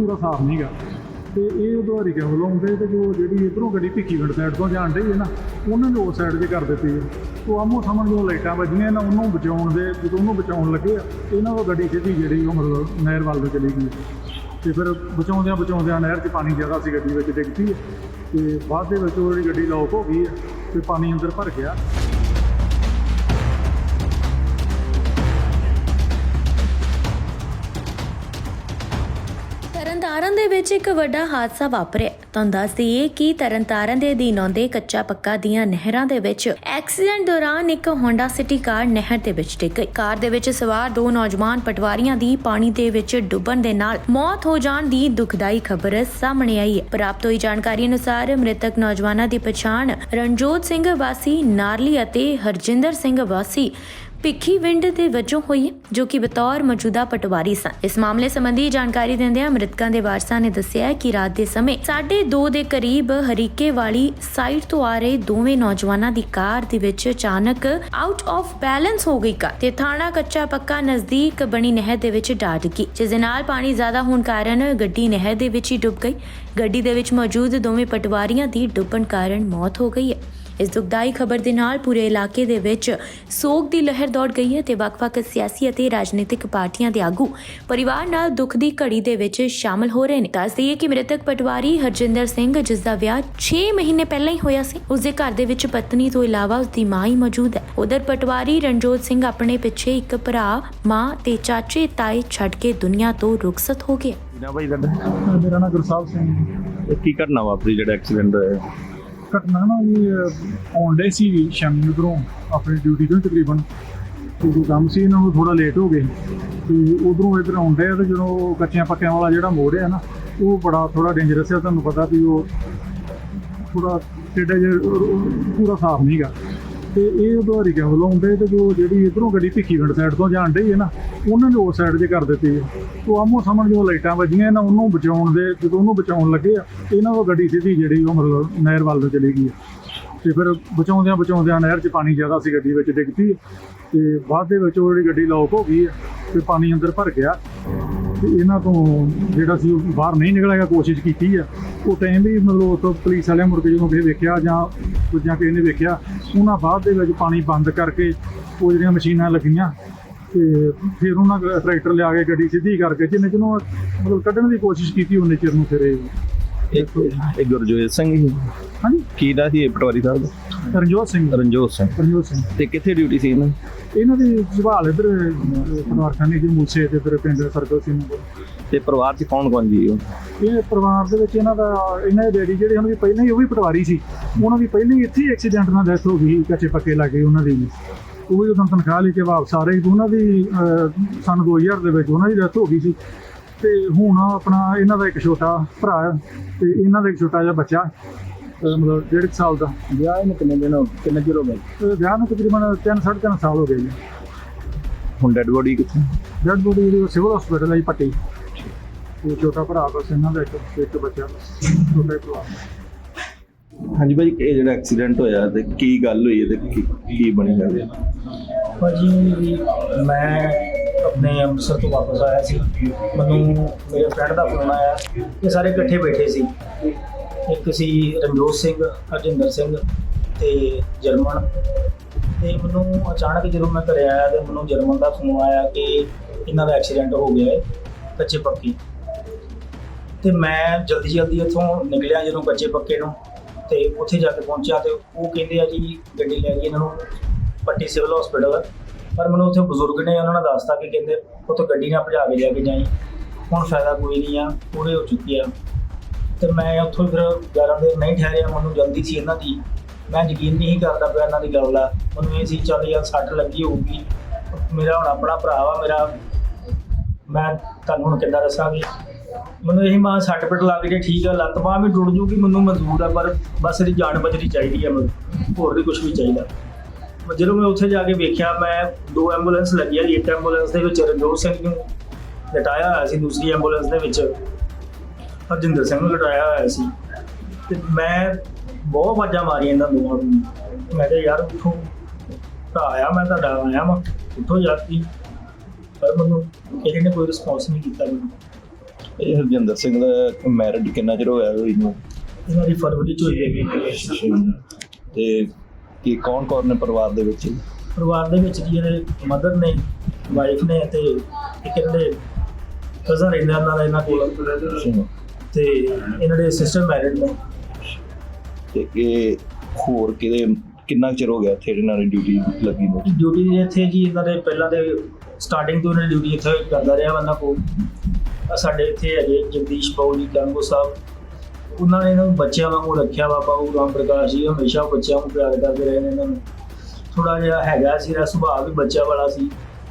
ਪੂਰਾ ਸਾਫ਼ ਨਹੀਂਗਾ ਤੇ ਇਹ ਉਧਾਰੀ ਕਿਉਂ ਲਾਉਂਦੇ ਤੇ ਜੋ ਜਿਹੜੀ ਇਧਰੋਂ ਗੱਡੀ ਭਿੱਖੀਵਿੰਡ ਸਾਈਡ ਤੋਂ ਜਾਣ ਡਈ ਹੈ ਨਾ ਉਹਨਾਂ ਨੇ ਉਸ ਸਾਈਡ 'ਤੇ ਕਰ ਦਿੱਤੀ ਹੈ। ਉਹ ਆਮੋ ਸਾਹਮਣੇ ਜੋ ਲਾਈਟਾਂ ਵੱਜੀਆਂ ਨਾ ਉਹਨੂੰ ਬਚਾਉਣ ਦੇ ਜਦੋਂ ਉਹਨੂੰ ਬਚਾਉਣ ਲੱਗੇ ਆ, ਇਹਨਾਂ ਉਹ ਗੱਡੀ ਸਿੱਧੀ ਜਿਹੜੀ ਉਹ ਮਤਲਬ ਨਹਿਰ ਵੱਲ ਨੂੰ ਚਲੀ ਗਈ ਤੇ ਫਿਰ ਬਚਾਉਂਦਿਆਂ ਬਚਾਉਂਦਿਆਂ ਨਹਿਰ 'ਚ ਪਾਣੀ ਜ਼ਿਆਦਾ ਸੀ ਗੱਡੀ ਵਿੱਚ ਡਿੱਗਦੀ ਹੈ। ਤੇ ਬਾਅਦ ਦੇ ਵਿੱਚ ਉਹ ਜਿਹੜੀ ਗੱਡੀ ਲੌਕ ਹੋ ਗਈ ਹੈ ਤੇ ਪਾਣੀ ਅੰਦਰ ਭਰ ਗਿਆ। ਤਰਨਤਾਰਨ ਦੇ ਵਿੱਚ ਇੱਕ ਵੱਡਾ ਹਾਦਸਾ ਵਾਪਰਿਆ। ਤੁਹਾਨੂੰ ਦੱਸ ਦਈਏ ਕਿ ਤਰਨਤਾਰਨ ਦੇ ਅਧੀਨ ਆਉਂਦੇ ਕੱਚਾ ਪੱਕਾ ਦੀਆਂ ਨਹਿਰਾਂ ਦੇ ਵਿੱਚ ਐਕਸੀਡੈਂਟ ਦੌਰਾਨ ਇੱਕ ਹੋਂਡਾ ਸਿਟੀ ਕਾਰ ਨਹਿਰ ਦੇ ਵਿੱਚ ਡਿੱਗ ਗਈ। ਕਾਰ ਦੇ ਵਿੱਚ ਸਵਾਰ ਦੋ ਨੌਜਵਾਨ ਪਟਵਾਰੀਆਂ ਦੀ ਪਾਣੀ ਦੇ ਵਿੱਚ ਡੁੱਬਣ ਦੇ ਨਾਲ ਮੌਤ ਹੋ ਜਾਣ ਦੀ ਦੁਖਦਾਈ ਖਬਰ ਸਾਹਮਣੇ ਆਈ ਹੈ। ਪ੍ਰਾਪਤ ਹੋਈ ਜਾਣਕਾਰੀ ਅਨੁਸਾਰ ਮ੍ਰਿਤਕ ਨੌਜਵਾਨਾਂ ਦੀ ਪਛਾਣ ਰਣਜੋਤ ਸਿੰਘ ਵਾਸੀ, ਨਾਰਲੀ ਅਤੇ ਹਰਜਿੰਦਰ ਸਿੰਘ ਵਾਸੀ ਭਿੱਖੀ ਵਿੰਡ ਦੇ ਵਜੋਂ ਹੋਈ ਹੈ, ਜੋ ਕਿ ਬਤੌਰ ਮੌਜੂਦਾ ਪਟਵਾਰੀ ਸਨ। ਇਸ ਮਾਮਲੇ ਸੰਬੰਧੀ ਜਾਣਕਾਰੀ ਦਿੰਦਿਆਂ ਮ੍ਰਿਤਕਾਂ ਦੇ ਵਾਰਸਾਂ ਨੇ ਦੱਸਿਆ ਕਿ ਰਾਤ ਦੇ ਸਮੇਂ 2:30 ਦੇ ਕਰੀਬ ਹਰੀਕੇ ਵਾਲੀ ਸਾਈਡ ਤੋਂ ਆ ਰਹੇ ਦੋਵੇਂ ਨੌਜਵਾਨਾਂ ਦੀ ਕਾਰ ਦੇ ਵਿੱਚ ਅਚਾਨਕ ਆਊਟ ਆਫ ਬੈਲੈਂਸ ਹੋ ਗਈ ਕਾਰ ਤੇ ਥਾਣਾ ਕੱਚਾ ਪੱਕਾ ਨਜ਼ਦੀਕ ਬਣੀ ਨਹਿਰ ਦੇ ਵਿੱਚ ਡਾ ਡਿੱਗੀ ਜਿਸ ਦੇ ਨਾਲ ਪਾਣੀ ਜ਼ਿਆਦਾ ਹੋਣ ਕਾਰਨ ਗੱਡੀ ਨਹਿਰ ਦੇ ਵਿੱਚ ਹੀ ਡੁੱਬ ਗਈ। ਗੱਡੀ ਦੇ ਵਿੱਚ ਮੌਜੂਦ ਦੋਵੇਂ ਪਟਵਾਰੀਆਂ ਦੀ ਡੁੱਬਣ ਕਾਰਨ ਮੌਤ ਹੋ ਗਈ ਹੈ। ਇਸ ਦੁਖਦਾਈ ਖਬਰ ਦੇ ਨਾਲ ਪੂਰੇ ਇਲਾਕੇ ਦੇ ਵਿੱਚ ਸੋਗ ਦੀ ਲਹਿਰ ਦੌੜ ਗਈ ਹੈ ਤੇ ਵੱਖ-ਵੱਖ ਸਿਆਸੀ ਅਤੇ ਰਾਜਨੀਤਿਕ ਪਾਰਟੀਆਂ ਦੇ ਆਗੂ ਪਰਿਵਾਰ ਨਾਲ ਦੁੱਖ ਦੀ ਘੜੀ ਦੇ ਵਿੱਚ ਸ਼ਾਮਲ ਹੋ ਰਹੇ ਨੇ। ਦੱਸ ਦਈਏ ਕਿ ਮ੍ਰਿਤਕ ਪਟਵਾਰੀ ਹਰਜਿੰਦਰ ਸਿੰਘ ਜਿਸ ਦਾ ਵਿਆਹ 6 ਮਹੀਨੇ ਪਹਿਲਾਂ ਹੀ ਹੋਇਆ ਸੀ ਉਸ ਦੇ ਘਰ ਦੇ ਵਿੱਚ ਪਤਨੀ ਤੋਂ ਇਲਾਵਾ ਉਸ ਦੀ ਮਾਂ ਹੀ ਮੌਜੂਦ ਹੈ। ਉਧਰ ਪਟਵਾਰੀ ਰਣਜੋਤ ਸਿੰਘ ਆਪਣੇ ਪਿੱਛੇ ਇੱਕ ਭਰਾ ਮਾਂ ਤੇ ਚਾਚੇ ਤਾਏ ਛੱਡ ਕੇ ਦੁਨੀਆ ਤੋਂ ਰੁਖਸਤ ਹੋ ਗਏ ਨਾ ਭਾਈ ਮੇਰਾ ਨਾਮ ਗੁਰਸਾਹਿਬ ਸਿੰਘ ਕੀ ਘਟਨਾ ਵਾਪਰੀ ਜਿਹੜਾ ਐਕਸੀਡੈਂਟ ਹੋਇਆ? ਘਟਨਾ ਨਾ ਜੀ ਆਉਣ ਡੇ ਸੀ ਸ਼ਾਮੀ ਉਧਰੋਂ, ਆਪਣੀ ਡਿਊਟੀ ਤੋਂ ਤਕਰੀਬਨ। ਤੇ ਕੋਈ ਕੰਮ ਸੀ, ਇਹਨਾਂ ਨੂੰ ਥੋੜਾ ਲੇਟ ਹੋ ਗਏ ਤੇ ਉਧਰੋਂ ਇੱਧਰ ਆਉਣ ਡੇ ਤੇ ਜਦੋਂ ਕੱਚਿਆਂ ਪੱਕਿਆਂ ਵਾਲਾ ਜਿਹੜਾ ਮੋੜ ਹੈ ਨਾ, ਉਹ ਬੜਾ ਥੋੜਾ ਡੇਂਜਰਸ ਹੈ ਤੁਹਾਨੂੰ ਪਤਾ ਵੀ ਉਹ ਥੋੜਾ ਟੇਡਾ ਜਿਹਾ ਪੂਰਾ ਸਾਫ਼ ਨਹੀਂਗਾ ਤੇ ਇਹ ਉਧਾਰੀ ਕਿਉਂ ਹੁੰਦੇ ਤੇ ਜੋ ਜਿਹੜੀ ਇਧਰੋਂ ਗੱਡੀ ਭਿੱਖੀਵਿੰਡ ਸਾਈਡ ਤੋਂ ਜਾਣ ਡਈ ਹੈ ਨਾ, ਉਹਨਾਂ ਨੇ ਉਸ ਸਾਈਡ 'ਤੇ ਕਰ ਦਿੱਤੀ ਹੈ। ਉਹ ਆਮੋ ਸਾਹਮਣੇ ਜੋ ਲਾਈਟਾਂ ਵੱਜੀਆਂ ਨਾ ਉਹਨੂੰ ਬਚਾਉਣ ਦੇ, ਜਦੋਂ ਉਹਨੂੰ ਬਚਾਉਣ ਲੱਗੇ ਆ, ਇਹਨਾਂ ਤੋਂ ਗੱਡੀ ਸਿੱਧੀ ਜਿਹੜੀ ਉਹ ਮਤਲਬ ਨਹਿਰ ਵੱਲ ਨੂੰ ਚਲੀ ਗਈ ਹੈ। ਤੇ ਫਿਰ ਬਚਾਉਂਦਿਆਂ ਬਚਾਉਂਦਿਆਂ ਨਹਿਰ 'ਚ ਪਾਣੀ ਜ਼ਿਆਦਾ ਸੀ ਗੱਡੀ ਵਿੱਚ ਡਿੱਗਦੀ ਪਈ ਤੇ ਬਾਅਦ ਦੇ ਵਿੱਚ ਉਹ ਜਿਹੜੀ ਗੱਡੀ ਲੌਕ ਹੋ ਗਈ ਹੈ, ਤੇ ਪਾਣੀ ਅੰਦਰ ਭਰ ਗਿਆ। ਤੇ ਇਹਨਾਂ ਤੋਂ ਜਿਹੜਾ ਸੀ ਉਹ ਬਾਹਰ ਨਹੀਂ ਨਿਕਲਿਆ ਕੋਸ਼ਿਸ਼ ਕੀਤੀ ਆ। ਉਹ ਟਾਈਮ ਵੀ ਮਤਲਬ ਤੋਂ ਪੁਲਿਸ ਵਾਲਿਆਂ ਮੁੜ ਕੇ ਜਦੋਂ ਕਿਸੇ ਵੇਖਿਆ ਜਾਂ ਦੂਜਿਆਂ ਕਿਸੇ ਨੇ ਵੇਖਿਆ ਉਹਨਾਂ ਬਾਅਦ ਦੇ ਵਿੱਚ ਪਾਣੀ ਬੰਦ ਕਰਕੇ ਉਹ ਜਿਹੜੀਆਂ ਮਸ਼ੀਨਾਂ ਲੱਗੀਆਂ ਤੇ ਫਿਰ ਉਹਨਾਂ ਟਰੈਕਟਰ ਲਿਆ ਕੇ ਗੱਡੀ ਸਿੱਧੀ ਕਰਕੇ ਜਿੰਨੇ ਜਿਹਨੂੰ ਮਤਲਬ ਕੱਢਣ ਦੀ ਕੋਸ਼ਿਸ਼ ਕੀਤੀ ਉਹਨੇ ਚਿਰ ਨੂੰ ਫਿਰ ਇਹ ਗੁਰਜੋਤ ਸਿੰਘ ਸੀ ਹਾਂਜੀ। ਕੀ ਦਾ ਸੀ ਇਹ ਪਟਵਾਰੀ ਸਾਹਿਬ ਦਾ? ਰਣਜੋਤ ਸਿੰਘ। ਰਣਜੋਤ ਸਿੰਘ। ਰਣਜੋਤ ਸਿੰਘ। ਤੇ ਕਿੱਥੇ ਡਿਊਟੀ ਸੀ ਇਹਨਾਂ ਦੀ? ਇਹਨਾਂ ਦੀ ਜਵਾਲ ਇਧਰ ਪਟਵਾਰਖਾਨੇ ਦੀ ਮੂਸੇ ਤੇ ਫਿਰ ਪਿੰਡ ਸਰਕਲ ਸਿੰਘ ਤੇ ਪਰਿਵਾਰ 'ਚ ਕੌਣ ਕੌਣ ਜੀ ਉਹ? ਇਹ ਪਰਿਵਾਰ ਦੇ ਵਿੱਚ ਇਹਨਾਂ ਦਾ ਇਹਨਾਂ ਦੇ ਡੈਡੀ ਜਿਹੜੇ ਉਹਨਾਂ ਦੀ ਪਹਿਲਾਂ ਹੀ ਉਹ ਵੀ ਪਟਵਾਰੀ ਸੀ। ਉਹਨਾਂ ਦੀ ਪਹਿਲਾਂ ਹੀ ਇੱਥੇ ਐਕਸੀਡੈਂਟ ਨਾਲ ਡੈਥ ਹੋ ਗਈ ਕੱਚੇ ਪੱਕੇ ਲੱਗੇ ਉਹਨਾਂ ਦੀ। ਵੀ। ਉਹ ਵੀ ਉਦੋਂ ਤਨਖਾਹ ਲੈ ਕੇ ਵਾਪਸ ਆ ਰਹੇ ਸੀ ਉਹਨਾਂ ਦੀ ਅਹ, ਸੰਨ 2000 ਦੇ ਵਿੱਚ ਉਹਨਾਂ ਦੀ ਡੈਥ ਹੋ ਗਈ ਸੀ। ਤੇ ਹੁਣ ਆਪਣਾ ਇਹਨਾਂ ਦਾ ਇੱਕ ਛੋਟਾ ਭਰਾ ਹੈ ਤੇ ਇਹਨਾਂ ਦਾ ਇੱਕ ਛੋਟਾ ਜਿਹਾ ਬੱਚਾ। ਮਤਲਬ ਡੇਢ ਕੁ ਸਾਲ ਦਾ। ਵਿਆਹ ਇਹਨੂੰ ਕਿੰਨੇ ਦਿਨ ਹੋ ਕਿੰਨੇ ਚਿਰ ਹੋ ਗਏ? ਤੇ ਵਿਆਹ ਨੂੰ ਤਕਰੀਬਨ 3 3.5 ਸਾਲ ਹੋ ਗਏ ਜੀ। ਹੁਣ ਡੈਡ ਬੋਡੀ ਕਿੱਥੇ? ਡੈਡ ਬੋਡੀ ਜਿਹੜੀ ਉਹ ਸਿਵਲ ਹਸਪੀਟਲ ਹੈ ਜੀ ਪੱਟੀ। ਤੇ ਛੋਟਾ ਭਰਾ ਬਸ ਇਹਨਾਂ ਦਾ ਇੱਕ ਇੱਕ ਬੱਚਾ। ਛੋਟਾ ਹੀ ਭਰਾ। ਹਾਂਜੀ ਭਾਈ ਇਹ ਜਿਹੜਾ ਐਕਸੀਡੈਂਟ ਹੋਇਆ ਤੇ ਕੀ ਗੱਲ ਹੋਈ ਹੈ ਤੇ ਕੀ ਕੀ ਬਣੀ ਗੱਲ? ਭਾਜੀ ਮੈਂ ਆਪਣੇ ਅੰਮ੍ਰਿਤਸਰ ਤੋਂ ਵਾਪਸ ਆਇਆ ਸੀ। ਮੈਨੂੰ ਮੇਰੇ ਫਰੈਂਡ ਦਾ ਫੋਨ ਆਇਆ। ਕਿ ਸਾਰੇ ਇਕੱਠੇ ਬੈਠੇ ਸੀ। ਇੱਕ ਸੀ ਰਣਜੋਤ ਸਿੰਘ, ਹਰਜਿੰਦਰ ਸਿੰਘ ਤੇ ਜਰਮਨ। ਤੇ ਮੈਨੂੰ ਅਚਾਨਕ ਜਦੋਂ ਮੈਂ ਘਰੇ ਆਇਆ ਤੇ ਮੈਨੂੰ ਜਰਮਨ ਦਾ ਫੋਨ ਆਇਆ ਕਿ ਇਹਨਾਂ ਦਾ ਐਕਸੀਡੈਂਟ ਹੋ ਗਿਆ ਹੈ ਕੱਚੇ ਪੱਕੀ। ਤੇ ਮੈਂ ਜਲਦੀ ਜਲਦੀ ਇੱਥੋਂ ਨਿਕਲਿਆ ਜਦੋਂ ਕੱਚੇ ਪੱਕੇ ਨੂੰ ਤੇ ਉੱਥੇ ਜਾ ਕੇ ਪਹੁੰਚਿਆ ਤੇ ਉਹ ਕਹਿੰਦੇ ਆ ਜੀ ਗੱਡੀ ਲੈ ਗਈ ਇਹਨਾਂ ਨੂੰ, ਪੱਟੀ ਸਿਵਲ ਹਸਪੀਟਲ ਪਰ ਮੈਨੂੰ ਉੱਥੇ ਬਜ਼ੁਰਗ ਨੇ ਉਹਨਾਂ ਨੇ ਦੱਸਤਾ ਕਿ ਕਹਿੰਦੇ, ਉੱਥੇ ਗੱਡੀ ਨਾ ਭਜਾ ਕੇ ਲੈ ਕੇ ਜਾਈ। ਹੁਣ ਫਾਇਦਾ ਕੋਈ ਨਹੀਂ ਆ, ਪੂਰੇ ਹੋ ਚੁੱਕੀ ਆ। ਤੇ ਮੈਂ ਉੱਥੋਂ ਫਿਰ ਜ਼ਿਆਦਾ ਦੇਰ ਨਹੀਂ ਠਹਿਰਿਆ, ਮੈਨੂੰ ਜਲਦੀ ਸੀ ਇਹਨਾਂ ਦੀ। ਮੈਂ ਯਕੀਨ ਨਹੀਂ ਕਰਦਾ ਪਿਆ ਇਹਨਾਂ ਦੀ ਗੱਲ ਦਾ। ਮੈਨੂੰ ਇਹ ਸੀ, ਚੱਲ ਯਾਰ ਸੱਟ ਲੱਗੀ ਹੋਊਗੀ। ਮੇਰਾ ਹੁਣ ਆਪਣਾ ਭਰਾ ਵਾ, ਮੇਰਾ ਮੈਂ ਤੁਹਾਨੂੰ ਹੁਣ ਕਿੱਦਾਂ ਦੱਸਾਂਗੀ? ਮੈਨੂੰ ਇਹੀ ਮਾਂ ਸੱਟ ਪਿੱਟ ਲੱਗ ਜੇ, ਠੀਕ ਆ, ਲੱਤ ਬਾਂਹ ਵੀ ਟੁੱਟ ਜੂਗੀ ਮੈਨੂੰ ਮਜ਼ਬੂਰ ਆ, ਪਰ ਬਸ ਇਹਦੀ ਜਾਨ ਬਚਣੀ ਚਾਹੀਦੀ ਆ ਮੈਨੂੰ। ਹੋਰ ਵੀ ਕੁਝ ਵੀ ਚਾਹੀਦਾ। ਜਦੋਂ ਮੈਂ ਉੱਥੇ ਜਾ ਕੇ ਵੇਖਿਆ, ਮੈਂ ਦੋ ਐਂਬੂਲੈਂਸ ਲੱਗੀਆਂ ਇੱਕ ਐਂਬੂਲੈਂਸ ਦੇ ਵਿੱਚ ਰਣਜੋਤ ਸਿੰਘ ਨੂੰ ਲਟਾਇਆ ਹੋਇਆ ਸੀ, ਦੂਸਰੀ ਐਂਬੂਲੈਂਸ ਦੇ ਵਿੱਚ। ਹਰਜਿੰਦਰ ਸਿੰਘ ਨੂੰ ਲਟਾਇਆ ਹੋਇਆ ਸੀ। ਤੇ ਮੈਂ ਬਹੁਤ ਆਵਾਜ਼ਾਂ ਮਾਰੀਆਂ ਇਹਨਾਂ ਦੋਵਾਂ ਨੂੰ। ਮੈਂ ਕਿਹਾ ਯਾਰ ਉੱਠੋ ਭਰਾ ਆਇਆ ਮੈਂ ਤੁਹਾਡਾ ਆਇਆ ਮੈਂ ਉੱਠੋ ਜਾਤੀ ਪਰ ਮੈਨੂੰ ਕਿਸੇ ਨੇ ਕੋਈ ਰਿਸਪੌਂਸ ਨਹੀਂ ਕੀਤਾ ਮੈਨੂੰ। ਇਹ ਹਰਜਿੰਦਰ ਸਿੰਘ ਦਾ ਮੈਰਿਡ ਕਿੰਨਾ ਚਿਰ ਹੋਇਆ ਹੋਈ ਨੂੰ ਇਹਨਾਂ ਦੀ ਫਰਵਰੀ ਚ ਹੋਈ ਹੈ ਤੇ ਕੀ ਕੌਣ ਕੌਣ ਨੇ ਪਰਿਵਾਰ ਦੇ ਵਿੱਚ? ਪਰਿਵਾਰ ਦੇ ਵਿੱਚ ਜੀ ਇਹਦੇ ਮਦਰ ਨੇ ਵਾਈਫ ਨੇ ਤੇ ਇੱਕ ਇਹਨਾਂ ਦੇ ਕਜ਼ਨ ਰਹਿੰਦਾ ਦਾ ਇਹਨਾਂ ਕੋਲ। ਤੇ ਇਹਨਾਂ ਦੇ ਸਿਸਟਰ ਮੈਰਿਡ ਨੇ। ਤੇ ਇਹ ਹੋਰ ਕਿਹਦੇ ਕਿੰਨਾ ਕੁ ਚਿਰ ਹੋ ਗਿਆ ਇੱਥੇ ਇਹਨਾਂ ਦੀ ਡਿਊਟੀ ਲੱਗੀ ਨੂੰ? ਡਿਊਟੀ ਇੱਥੇ ਜੀ ਇਹਨਾਂ ਦੇ ਪਹਿਲਾਂ ਦੇ ਸਟਾਰਟਿੰਗ ਤੋਂ ਇਹਨਾਂ ਦੀ ਡਿਊਟੀ ਇੱਥੇ ਕਰਦਾ ਰਿਹਾ ਬੰਦਾ ਆਹ ਸਾਡੇ ਇੱਥੇ ਹੈਗੇ ਜਗਦੀਸ਼ ਬਾਊ ਜੀ ਕੰਗੋ ਸਾਹਿਬ। ਉਹਨਾਂ ਨੇ ਇਹਨਾਂ ਨੂੰ ਬੱਚਿਆਂ ਵਾਂਗੂ ਰੱਖਿਆ ਵਾ ਬਾਊ ਰਾਮ ਪ੍ਰਕਾਸ਼ ਜੀ ਹਮੇਸ਼ਾ ਬੱਚਿਆਂ ਨੂੰ ਪਿਆਰ ਕਰਦੇ ਰਹੇ ਨੇ ਇਹਨਾਂ ਨੂੰ। ਥੋੜਾ ਜਿਹਾ ਹੈਗਾ ਸੀ ਰਾ ਸੁਭਾਅ ਵੀ ਬੱਚਾ ਵਾਲਾ ਸੀ।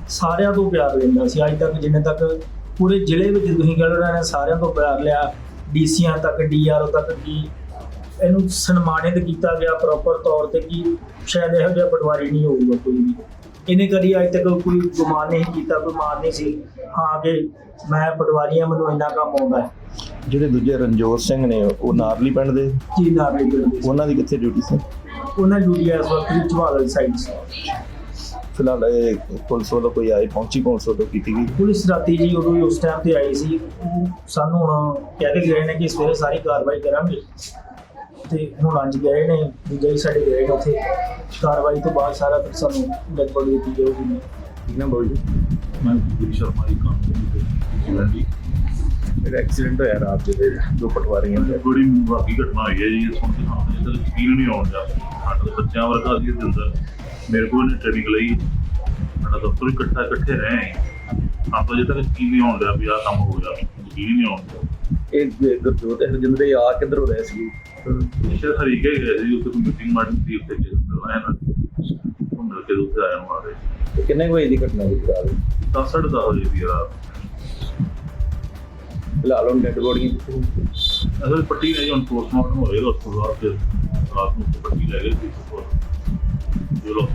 ਸਾਰਿਆਂ ਤੋਂ ਪਿਆਰ ਲੈਂਦਾ ਸੀ। ਅੱਜ ਤੱਕ ਜਿੰਨੇ ਤੱਕ ਪੂਰੇ ਜ਼ਿਲ੍ਹੇ ਵਿੱਚ ਤੁਸੀਂ ਕਹਿ ਲਓ ਇਹਨਾਂ ਨੇ ਸਾਰਿਆਂ ਤੋਂ ਪਿਆਰ ਲਿਆ। ਡੀਸੀਆਂ ਤੱਕ ਡੀਆਰਓ ਤੱਕ ਕੀ ਇਹਨੂੰ ਸਨਮਾਨਿਤ ਕੀਤਾ ਗਿਆ ਪ੍ਰੋਪਰ ਤੌਰ ਤੇ ਕਿ ਸ਼ਾਇਦ ਇਹੋ ਜਿਹਾ ਪਟਵਾਰੀ ਨਹੀਂ ਹੋਊਗਾ ਕੋਈ ਵੀ। ਇਹਨੇ ਕਦੀ ਅੱਜ ਤੱਕ ਕੋਈ ਗੁਮਾਨ ਨਹੀਂ ਕੀਤਾ ਕੋਈ ਮਾਨ ਨਹੀਂ ਸੀ। ਹਾਂ ਕਿ ਮੈਂ ਪਟਵਾਰੀ ਹਾਂ ਮੈਨੂੰ ਇੰਨਾ ਕੰਮ ਆਉਂਦਾ ਹੈ। ਜਿਹੜੇ ਦੂਜੇ ਰਣਜੋਤ ਸਿੰਘ ਨੇ ਉਹ ਨਾਰਲੀ ਪਿੰਡ ਦੇ? ਜੀ ਨਾ ਵੀ ਕਰਦੇ ਸੀ। ਉਹਨਾਂ ਦੀ ਕਿੱਥੇ ਡਿਊਟੀ ਸੀ? ਉਹਨਾਂ ਡਿਊਟੀ ਇਸ ਵਕਤ ਵਿੱਚ ਵਾਲਾ ਸਾਈਡ ਸੀ ਫਿਲਹਾਲ ਇਹ ਪੁਲਿਸ ਵੱਲੋਂ ਕੋਈ ਆਈ ਪਹੁੰਚੀ ਪੁਲਿਸ ਵੱਲੋਂ ਕੀਤੀ ਗਈ? ਪੁਲਿਸ ਰਾਤੀ ਜੀ ਉਦੋਂ ਹੀ ਉਸ ਟਾਈਮ ਤੇ ਆਈ ਸੀ। ਉਹ ਸਾਨੂੰ ਹੁਣ ਕਹਿ ਕੇ ਗਏ ਨੇ ਕਿ ਸਵੇਰੇ ਸਾਰੀ ਕਾਰਵਾਈ ਕਰਾਂਗੇ। ਤੇ ਹੁਣ ਅੱਜ ਗਏ ਨੇ ਹੀ ਸਾਡੇ ਗਏ ਨੇ ਉੱਥੇ। ਕਾਰਵਾਈ ਤੋਂ ਬਾਅਦ ਸਾਰਾ ਫਿਰ ਸਾਨੂੰ ਡੈਡ ਦਿੱਤੀ ਜਾਊਗੀ। ਠੀਕ ਨਾ ਬਾਬੂ ਜੀ? ਮੈਂ ਗੁਰੀ ਸ਼ਰਮਾ ਜੀ ਕੰਮ ਜੀ। ਜਿਹੜਾ ਐਕਸੀਡੈਂਟ ਹੋਇਆ ਰਾਤ ਦੇ ਵੇਲੇ ਦੋ ਪਟਵਾਰੀਆਂ ਦੇ। ਬੜੀ ਵਾਕੀ ਘਟਨਾ ਹੋਈ ਹੈ ਜੀ ਇਹ ਸੁਣ ਕੇ ਸਾਨੂੰ ਇਹਦਾ ਯਕੀਨ ਨਹੀਂ ਆਉਣ ਦਾ ਸਾਡੇ ਬੱਚਿਆਂ ਵਰਗਾ ਸੀ ਇਹਦੇ ਅੰਦਰ। ਮੇਰੇ ਕੋਲ ਟ੍ਰੇਨਿੰਗ ਲਈ। ਸਾਡਾ ਦਫ਼ਤਰ ਇਕੱਠਾ ਇਕੱਠੇ ਰਹੇ ਆਪਾਂ ਜੇ ਤੱਕ ਯਕੀਨ ਨਹੀਂ ਡਿਆ ਵੀ ਆਹ ਕੰਮ ਹੋ ਗਿਆ। ਯਕੀਨ ਨਹੀਂ ਡਿਆ। ਇਹ ਗੁਰਜੋਤ ਹਰਜਿੰਦਰ ਇਹ ਆ ਕਿੱਧਰੋਂ ਰਹੇ ਸੀ ਸ਼ੇਰ ਹਰੀਕੇ ਗਏ ਸੀ ਉੱਥੇ ਮੀਟਿੰਗ ਮਾਰਨੀ ਸੀ ਉੱਥੇ ਜੇ ਆਇਆ ਨਾ। ਉਹ ਮਿਲ ਕੇ ਉੱਥੇ ਆਇਆ ਨੂੰ ਆ ਰਹੇ ਕਿੰਨੇ ਵਜੇ ਦੀ ਘਟਨਾ ਹੋਈ ਰਾਤ? ਦਸ ਸਾਢੇ ਦਸ ਵਜੇ ਦੀ ਰਾਤ। ਫਿਲਹਾਲ ਹੁਣ ਡੈਡ ਬੋਡੀਆਂ ਅਸਲ ਪੱਟੀ ਨੇ ਹੁਣ ਪੋਸਟਮਾਰਟਮ ਹੋਏਗਾ ਉਸ ਤੋਂ ਬਾਅਦ ਫਿਰ ਰਾਤ ਨੂੰ ਪੱਟੀ ਲੈ ਗਏ ਸੀ। ਜੋ ਲੋਕ